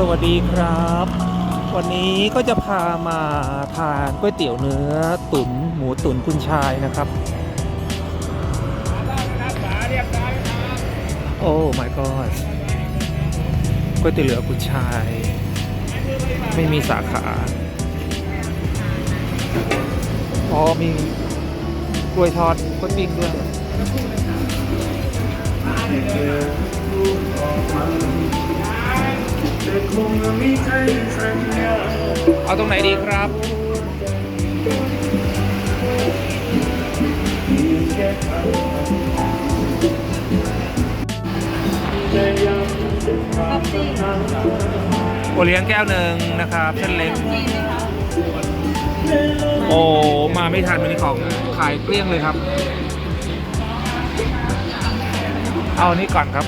สวัสดีครับ วันนี้ก็จะพามาทานก๋วยเตี๋ยวเนื้อตุ๋นหมูตุ๋นคุณชายนะครับ โอ้ my god ก๋วยเตี๋ยวเรือคุณชาย ไม่มีสาขา อ๋อ มีกล้วยทอดกล้วยปิ้งด้วย เอาตรงไหนดีครับโอเลี้ยงแก้วหนึ่งนะครับเส้นเล็ก โอ้ มาไม่ทันวันีของขายเกลี้ยงเลยครับ เอาอันนี้ก่อนครับ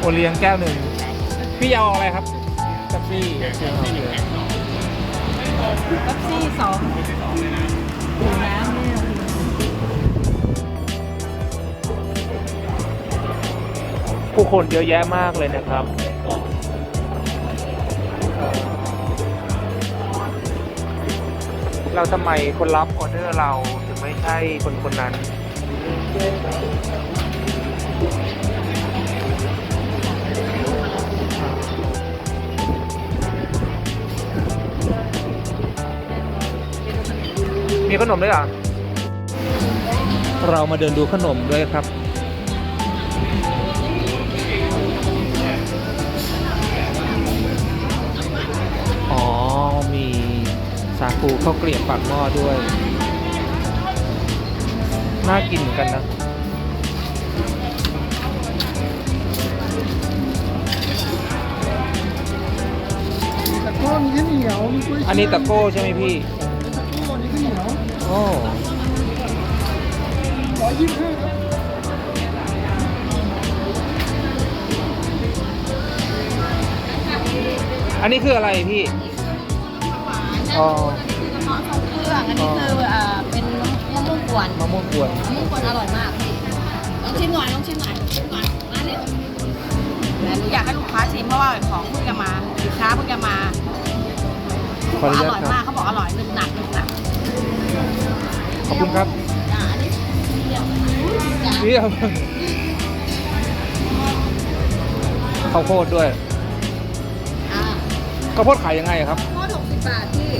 โอเลี้ยงแก้วหนึ่งพี่เอาอะไรครับ ซี่แป๊บซี่สองถุงน้ำเนี่ยผู้คนเยอะแยะมากเลยนะครับ เราทำไมคนรับออเดอร์เราถึงไม่ใช่คนคนนั้น มีขนมด้วยเหรอ เรามาเดินดูขนมด้วยครับ อ๋อ มีสาคูข้าวเกลียบปากหม้อด้วย น่ากินเหมือนกันนะตะโก้มีข้าวเหนียวมีกล้วยอันนี้ตะโก้ใช่ไหมพี่ โอ้ร้อยยี่สิบห้าครับอันนี้คืออะไรพี่อ๋อกระเพาะทรงเครื่องอันนี้คือเอ่อเป็นมะม่วงกวนมะม่วงกวนมะม่วงกวนอร่อยมากพี่ลองชิมหน่อยลองชิมหน่อยชิมหน่อยมาเร็วแต่หนูอยากให้ลูกค้าชิมเพราะว่าของเพิ่งจะมาสินค้าเพิ่งจะมาขออนุอญาตร่อยครับมากเขาบอกอร่อยหนึบหนักหนึบหนัก ขอบคุณครับจ้าอันนี้เดียวจ้าเรียบข้าวโพดด้วยอ่าข้าวโพดขายยังไงครับข้าวโพดหกสิบบาทพี่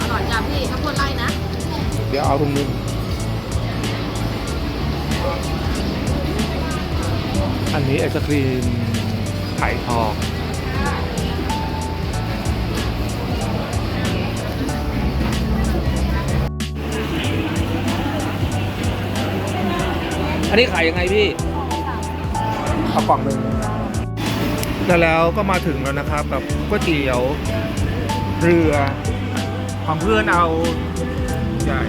อร่อยจ้าพี่ข้าวโพดไร่นะ เดี๋ยวเอาตรงนึงอันนี้ไอศครีมไข่ทอง อันนี้ขายยังไงพี่เอากล่องหนึ่งแล้วแล้วก็มาถึงแล้วนะครับกับก๋วยเตี๋ยวเรือของเพื่อนเอาใหญ่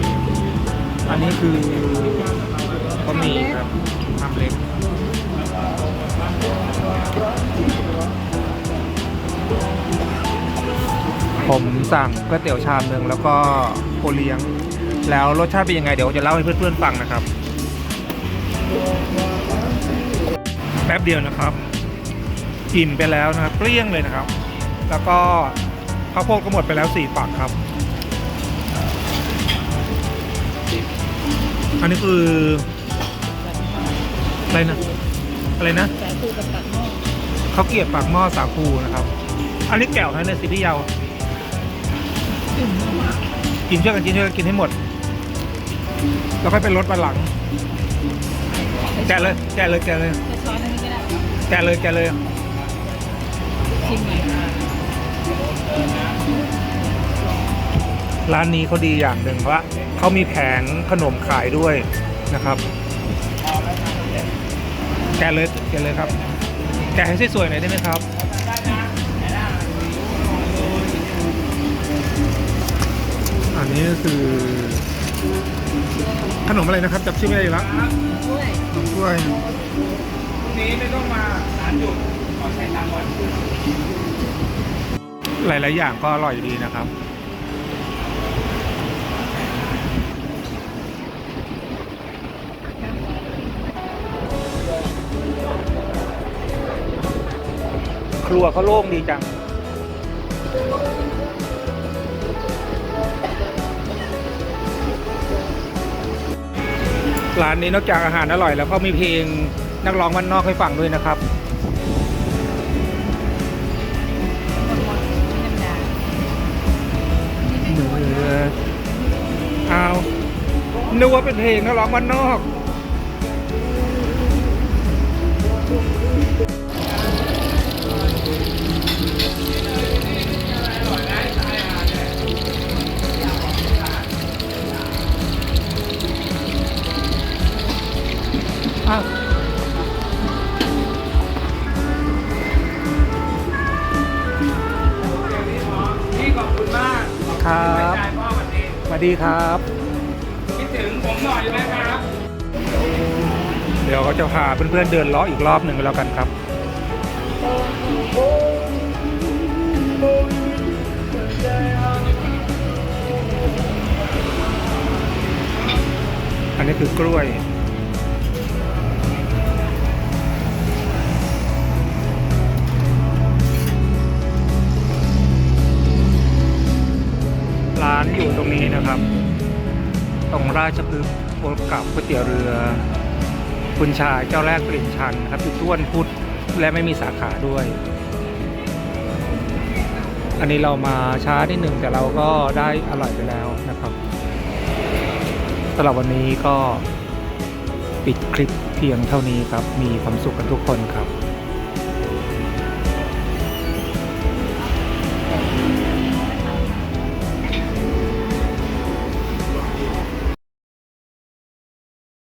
อันนี้คือบะหมี่ครับทำเล็กผมสั่งก๋วยเตี๋ยวชามหนึ่งแล้วก็โอเลี้ยง แล้วรสชาติเป็นยังไงเดี๋ยวจะเล่าให้เพื่อนๆฟังนะครับ แป๊บเดียวนะครับกินไปแล้วนะครับเกลี้ยงเลยนะครับ แล้วก็ข้าวโพดก็หมดไปแล้วสี่ฝักครับ อันนี้คืออะไรนะอะไรนะแต่คือกับตักหม้อเขาเกรียบปากหม้อสาคูนะครับ อันนี้แก้วนะเนี่ยสิพี่เยาวกินช่วยกันกินช่วยกันกินให้หมด แล้วค่อยไปลดวันหลัง แกะเลย แกะเลย แกะเลย จะช้อนอันนี้ก็ได้แกะเลย แกะเลย ชิมหน่อยร้านนี้เขาดีอย่างหนึ่งว่าเขามีแผงขนมขายด้วยนะครับ แกะเลย แกะเลยครับ แกะให้สวยๆหน่อยได้ไหมครับ อันนี้ก็คือ ขนมอะไรนะครับจับชื่อไม่ได้อยู่แล้วด้วยขนมกล้วยนี้ไม่ต้องมาร้านหยุดขอใช้ตังค์ก่อนหลาย ๆ อย่างก็อร่อยดีนะครับ ครัวเขาโล่งดีจัง ร้านนี้นอกจากอาหารอร่อย แล้วก็มีเพลงนักร้องมันนอกให้ฟังด้วยนะครับเมื่อเอานึกว่าเป็นเพลงนักร้องมันนอก ครับสวัสดีครับ คิดถึงผมหน่อยนะครับ เดี๋ยวเขาจะพาเพื่อนๆเดินเลาะอีกรอบหนึ่งก็แล้วกันครับอันนี้คือกล้วยานอยู่ตรงนี้นะครับ ตรงราชพฤกษ์บกับก๋วยเตี๋ยวเรือ คุณชายเจ้าแรกปริ่นชันครับอยู่ทุกวันพุธและไม่มีสาขาด้วย อันนี้เรามาช้านิดหนึ่งแต่เราก็ได้อร่อยไปแล้วนะครับสำหรับวันนี้ก็ปิดคลิปเพียงเท่านี้ครับ มีความสุขกันทุกคนครับ